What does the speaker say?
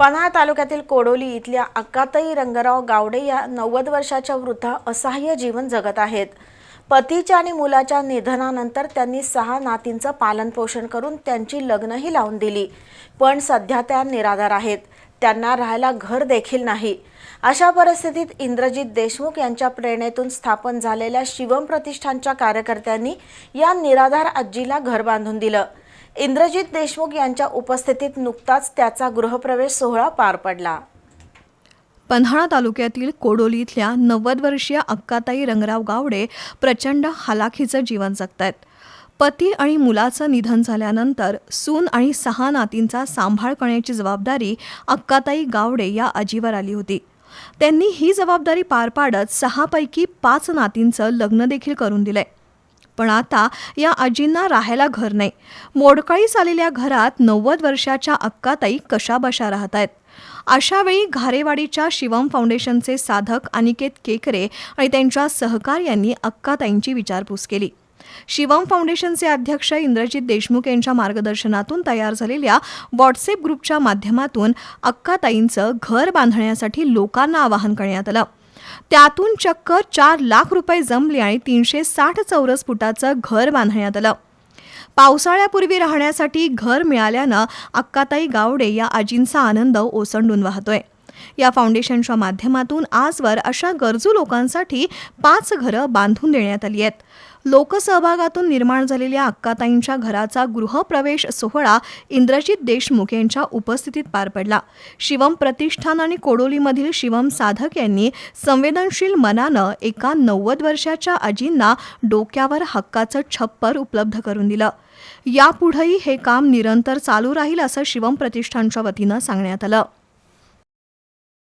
पन्हाळ तालुक्यातील कोडोली इथल्या अक्काताई रंगराव गावडे या नव्वद वर्षाच्या वृद्धा असहाय्य जीवन जगत आहेत. पतीच्या आणि मुलाच्या निधनानंतर त्यांनी सहा नातींचं पालनपोषण करून त्यांची लग्नही लावून दिली. पण सध्या त्या निराधार आहेत. त्यांना राहायला घर देखील नाही. अशा परिस्थितीत इंद्रजित देशमुख यांच्या प्रेरणेतून स्थापन झालेल्या शिवम प्रतिष्ठानच्या कार्यकर्त्यांनी या निराधार आजीला घर बांधून दिलं. इंद्रजित देशमुख यांच्या उपस्थितीत नुकताच त्याचा गृहप्रवेश सोहळा पार पडला. पन्हाळा तालुक्यातील कोडोली इथल्या नव्वद वर्षीय अक्काताई रंगराव गावडे प्रचंड हालाखीचं जीवन जगतायत. पती आणि मुलाचं निधन झाल्यानंतर सून आणि सहा नातींचा सांभाळ करण्याची जबाबदारी अक्काताई गावडे या आजीवर आली होती. त्यांनी ही जबाबदारी पार पाडत सहापैकी पाच नातींचं लग्न देखील करून दिलंय. पण आता या आजींना राहायला घर नाही. मोडकळीस आलेल्या घरात नव्वद वर्षाच्या अक्काताई कशाबशा राहत आहेत अशावेळी घारेवाडीच्या शिवम फाउंडेशनचे साधक अनिकेत केकरे आणि त्यांच्या सहकार्यांनी अक्काताईंची विचारपूस केली. शिवम फाउंडेशनचे अध्यक्ष इंद्रजित देशमुख यांच्या मार्गदर्शनातून तयार झालेल्या व्हॉट्सअप ग्रुपच्या माध्यमातून अक्काताईंचं घर बांधण्यासाठी लोकांना आवाहन करण्यात आलं. त्यातून चक्क चार लाख रुपये जमले आणि तीनशे साठ चौरस फुटाचं घर बांधण्यात आलं. पावसाळ्यापूर्वी राहण्यासाठी घर मिळाल्यानं अक्काताई गावडे या आजींचा आनंद ओसंडून वाहतोय. या फाउंडेशनच्या माध्यमातून आजवर अशा गरजू लोकांसाठी पाच घरं बांधून देण्यात आली आहेत. लोकसहभागातून निर्माण झालेल्या अक्काताईंच्या घराचा गृहप्रवेश सोहळा इंद्रजित देशमुख यांच्या उपस्थितीत पार पडला. शिवम प्रतिष्ठान आणि कोडोलीमधील शिवम साधक यांनी संवेदनशील मनानं एका नव्वद वर्षाच्या आजींना डोक्यावर हक्काचं छप्पर उपलब्ध करून दिलं. यापुढेही हे काम निरंतर चालू राहील असं शिवम प्रतिष्ठानच्या वतीनं सांगण्यात आलं.